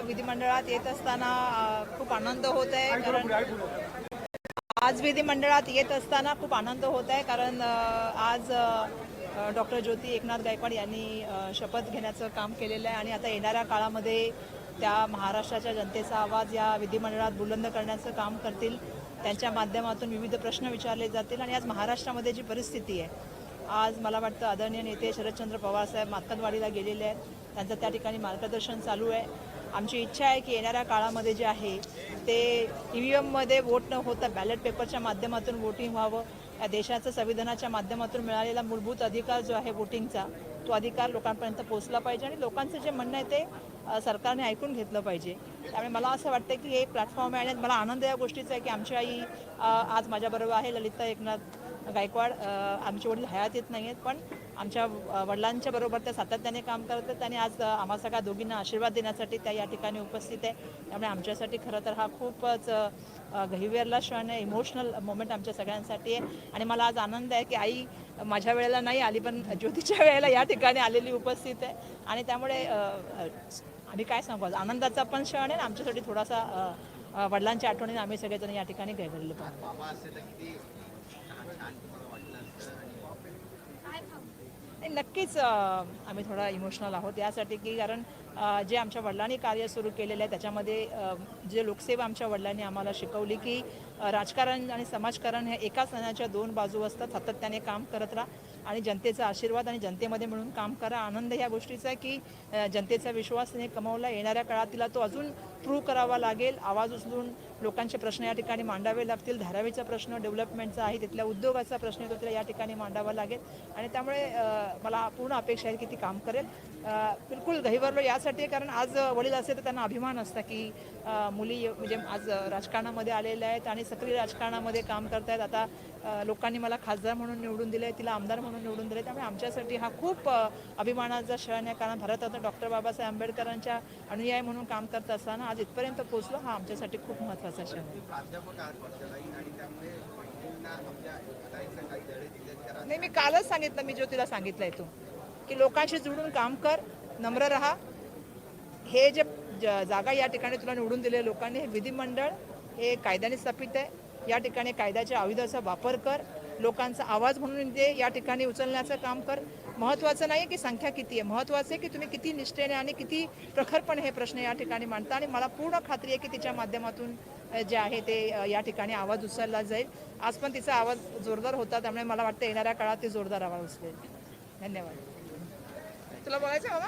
विधिमंडळात येत असताना खूप आनंद होत आहे कारण आज विधिमंडळात येत असताना खूप आनंद होत आहे कारण आज डॉक्टर ज्योती एकनाथ गायकवाड यांनी शपथ घेण्याचं काम केलेलं आहे. आणि आता येणाऱ्या काळामध्ये त्या महाराष्ट्राच्या जनतेचा आवाज या विधिमंडळात बुलंद करण्याचं काम करतील. त्यांच्या माध्यमातून विविध प्रश्न विचारले जातील. आणि आज महाराष्ट्रामध्ये जी परिस्थिती आहे आज मला वाटतं आदरणीय नेते शरदचंद्र पवारसाहेब मातकनवाडीला गेलेले आहेत. त्यांचं त्या ठिकाणी मार्गदर्शन चालू आहे. आमची इच्छा आहे की येणाऱ्या काळामध्ये जे आहे ते ई व्ही एममध्ये वोट न होता बॅलेट पेपरच्या माध्यमातून वोटिंग व्हावं. या देशाचं संविधानाच्या माध्यमातून मिळालेला मूलभूत अधिकार जो आहे वोटिंगचा तो अधिकार लोकांपर्यंत पोहोचला पाहिजे आणि लोकांचं जे म्हणणं आहे ते सरकारने ऐकून घेतलं पाहिजे. त्यामुळे मला असं वाटतं की हे प्लॅटफॉर्म आहे आणि मला आनंद या गोष्टीचा आहे की आमच्या आई आज माझ्याबरोबर आहे. ललिता एकनाथ गायकवाड आमचे वडील हयात येत नाही आहेत पण आमच्या वडिलांच्या बरोबर त्या सातत्याने काम करत आहेत आणि आज आम्हा सगळ्या दोघींना आशीर्वाद देण्यासाठी त्या या ठिकाणी उपस्थित आहे. त्यामुळे आमच्यासाठी खरं तर हा खूपच गहिवेरला क्षण आहे इमोशनल मोमेंट आमच्या सगळ्यांसाठी आहे. आणि मला आज आनंद आहे की आई माझ्या वेळेला नाही आली पण ज्योतीच्या वेळेला या ठिकाणी आलेली उपस्थित आहे. आणि त्यामुळे आम्ही काय सांगू आनंदाचा पण क्षण आहे आमच्यासाठी थोडासा वडिलांच्या आठवणीने आम्ही सगळेजण या ठिकाणी गैरलेलो पाहतो. नक्कीच आम्ही थोडा इमोशनल आहोत यासाठी की कारण जे आमच्या वडिलांनी कार्य सुरू केलेलं आहे त्याच्यामध्ये जे लोकसेवा आमच्या वडिलांनी आम्हाला शिकवली की राजकारण आणि समाजकारण हे एका सणाच्या दोन बाजू असतात. सातत्याने काम करत राहा आणि जनतेचा आशीर्वाद आणि जनतेमध्ये मिळून काम करा. आनंद ह्या गोष्टीचा आहे की जनतेचा विश्वास तिने कमवला. येणाऱ्या काळात तिला तो अजून प्रूव्ह करावा लागेल. आवाज उचलून लोकांचे प्रश्न या ठिकाणी मांडावे लागतील. धारावीचा प्रश्न डेव्हलपमेंटचा आहे तिथल्या उद्योगाचा प्रश्न आहे तो तिला या ठिकाणी मांडावा लागेल. आणि त्यामुळे मला पूर्ण अपेक्षा आहे की ती काम करेल. बिलकुल गहिवरलो यासाठी कारण आज वडील असेल तर त्यांना अभिमान असता की मुली म्हणजे आज राजकारणामध्ये आलेल्या आहेत आणि सक्रिय राजकारणामध्ये काम करतायत. आता लोकांनी मला खासदार म्हणून निवडून दिले तिला आमदार म्हणून निवडून दिले त्यामुळे आमच्यासाठी हा खूप अभिमानाचा क्षण आहे कारण भारतरत्न डॉक्टर बाबासाहेब आंबेडकरांच्या अनुयायी म्हणून काम करत असताना आज इथपर्यंत पोहोचलो हा आमच्यासाठी खूप महत्त्वाचा क्षण नाही मी कालच सांगितलं मी ज्योतीला सांगितलंय तू की लोकांशी जुळून काम कर नम्र राहा. हे जे जागा या ठिकाणी तुला निवडून दिले लोकांनी हे विधिमंडळ हे कायद्याने स्थापित आहे. या ठिकाणी कायद्याच्या आयुधाचा वापर कर. लोकांचा आवाज म्हणून ते या ठिकाणी उचलण्याचं काम कर महत्त्वाचं नाही की संख्या किती आहे. महत्त्वाचं आहे की तुम्ही किती निष्ठेने आणि किती प्रखरपणे हे प्रश्न या ठिकाणी मांडता. आणि मला पूर्ण खात्री आहे की तिच्या माध्यमातून जे आहे ते या ठिकाणी आवाज उचलला जाईल. आज पण तिचा आवाज जोरदार होता त्यामुळे मला वाटतं येणाऱ्या काळात ते जोरदार आवाज उचलेल. धन्यवाद. तुला बोलायचं बाबा?